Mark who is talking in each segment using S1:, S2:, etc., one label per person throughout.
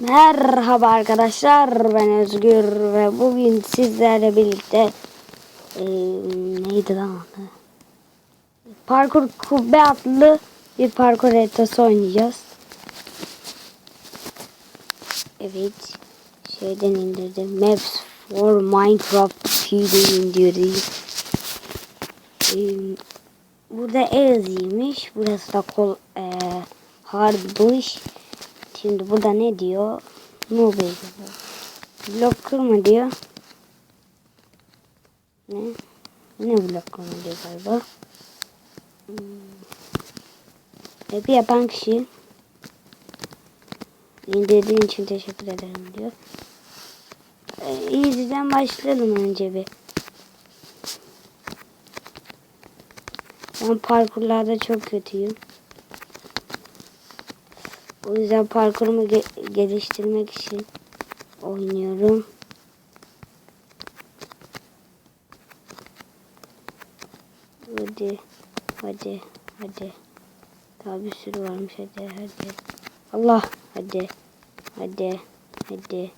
S1: Merhaba arkadaşlar ben Özgür ve bugün sizlerle birlikte eee, neydi lan? Parkur Kubbe adlı bir parkur haritası oynayacağız. Evet şeyden indirdim. Maps for Minecraft PD'yi indirdim. Eee, burada easy'ymiş. Burası da kol eee hardmış. Şimdi burada ne diyor? Baby. Blok kırma diyor. Ne? Ne blok kırma diyor galiba. Hmm. Hep yapan kişi. İndirdiğin için teşekkür ederim diyor. Ee, Easy'den başlayalım önce bir. Ben parkurlarda çok kötüyüm. O yüzden parkurumu ge- geliştirmek için oynuyorum. Hadi, hadi, hadi. Daha bir sürü varmış hadi, hadi. Allah, hadi, hadi, hadi.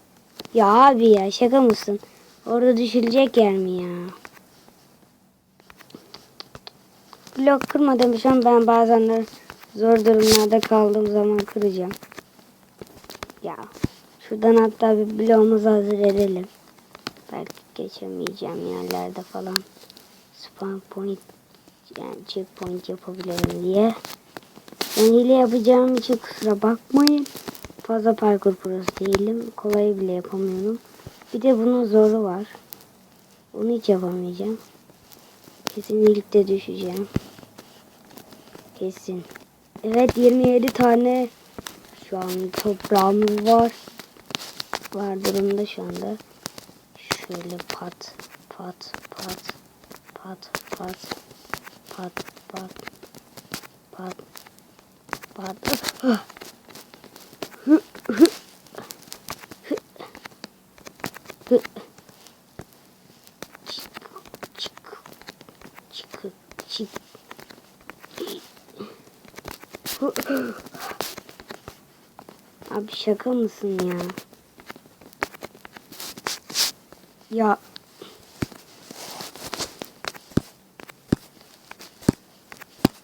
S1: Ya abi ya şaka mısın? Orada düşülecek yer mi ya? Blok kırma demişim ben bazenler zor durumlarda kaldığım zaman kıracağım. Ya şuradan hatta bir bloğumuzu hazır edelim. Belki geçemeyeceğim yerlerde falan. Spawn point yani checkpoint yapabilirim diye. Ben hile yapacağım için kusura bakmayın. Fazla parkur prosu değilim. Kolay bile yapamıyorum. Bir de bunun zoru var. Onu hiç yapamayacağım. Kesinlikle düşeceğim. Kesin. Evet 27 tane şu an toprağımız var. Var durumda şu anda. Şöyle pat pat pat pat pat pat pat pat pat hı. Çık, çık, çık, çık. Abi şaka mısın ya? Ya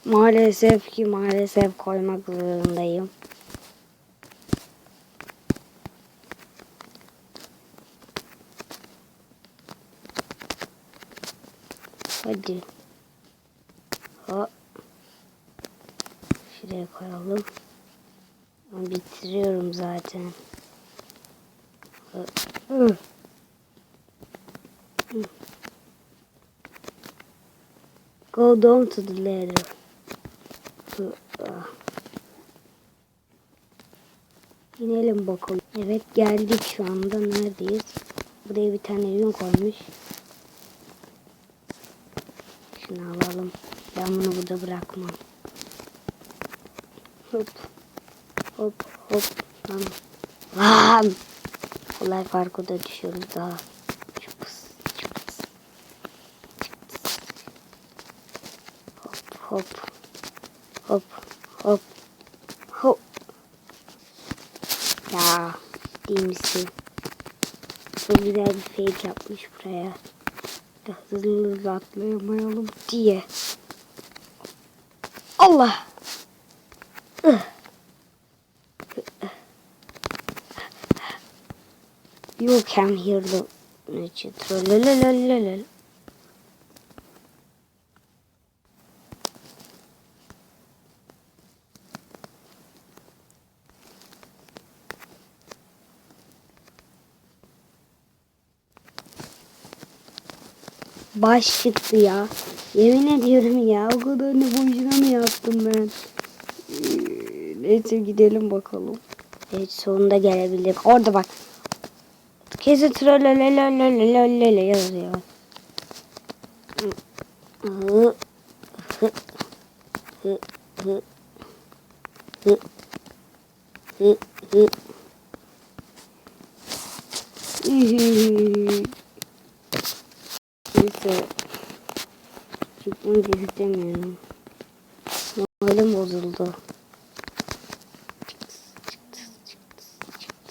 S1: Maalesef ki maalesef koymak zorundayım. Hadi. Ha. Şuraya koyalım. Bitiriyorum zaten. Go down to the ladder. Hı. İnelim bakalım. Evet geldik şu anda. Neredeyiz? Buraya bir tane yün koymuş. Şunu alalım. Ben bunu burada bırakmam. Hop. Hop hop. Lan. Lan. Kolay parkurda düşüyoruz daha. Çıpıs, çıpıs. Hop hop. Hop hop. Hop. Ya. Değil misin? Çok güzel bir fake yapmış buraya. Da hızlı hızlı atlayamayalım diye. Allah. You can hear the. Trololololol. Baş çıktı ya. Yemin ediyorum ya. O kadar ne boşuna mı yaptım ben? Neyse gidelim bakalım. Evet sonunda gelebildik. Orada bak. Kesin trollolololololol yazıyor. Hı, hı, hı, hı, hı, hı, hı. Ühü. Neyse. Çıkmak istemiyorum. Moralim bozuldu.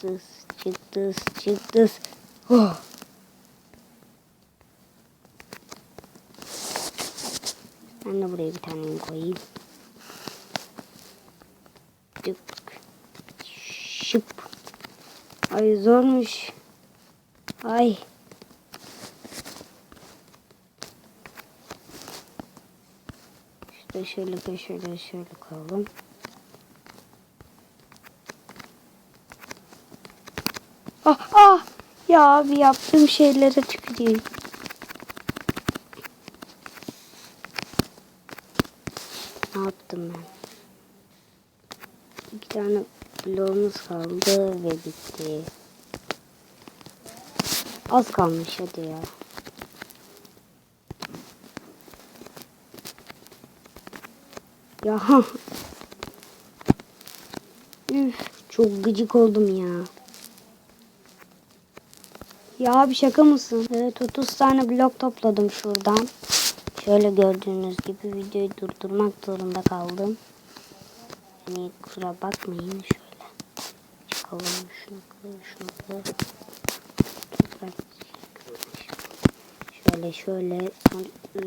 S1: Çıktı, çıktı, çıktı, çıktı çıktı çıktı. Oh. Ben de buraya bir tane koyayım. Tık. Şıp. Ay zormuş. Ay. İşte şöyle şöyle şöyle koyalım. Ah ah. Ya abi yaptığım şeylere tüküreyim. Ne yaptım ben? İki tane bloğumuz kaldı ve bitti. Az kalmış hadi ya. Ya. Üf, çok gıcık oldum ya. Ya abi şaka mısın? Evet 30 tane blok topladım şuradan. Şöyle gördüğünüz gibi videoyu durdurmak zorunda kaldım. Yani kusura bakmayın şöyle. Çıkalım şunu kır, şunu. Şöyle şöyle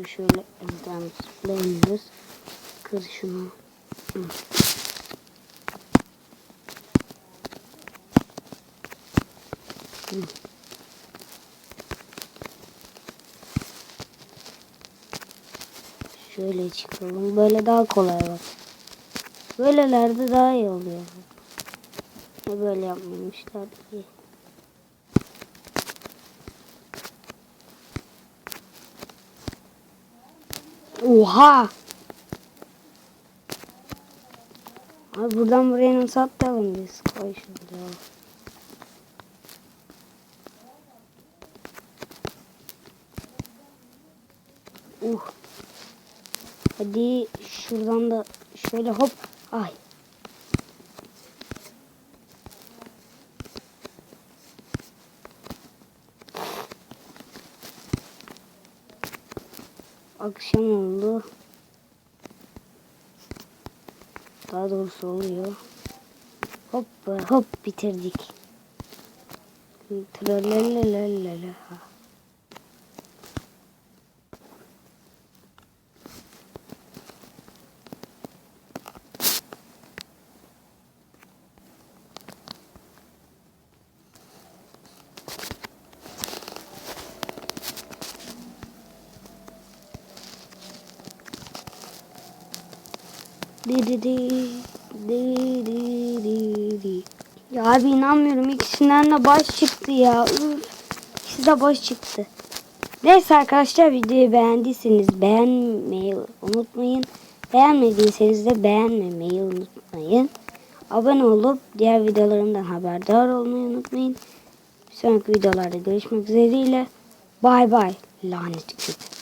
S1: şöyle önden zıplayamıyoruz. Kır şunu. Hı. Şöyle çıkalım. Böyle daha kolay bak. Böylelerde daha iyi oluyor. Böyle yapmamışlar ki. Oha! Abi buradan buraya nasıl atlayalım biz? Koy şuraya. Uh. Hadi şuradan da şöyle hop. Ay. Akşam oldu. Daha doğrusu oluyor. Hop hop bitirdik. Tralalalala. Di di di di di di di. Ya abi inanmıyorum ikisinden de baş çıktı ya. Üf. İkisi de baş çıktı. Neyse arkadaşlar videoyu beğendiyseniz beğenmeyi unutmayın. Beğenmediyseniz de beğenmemeyi unutmayın. Abone olup diğer videolarımdan haberdar olmayı unutmayın. Bir sonraki videolarda görüşmek üzereyle. Bay bay lanet küp.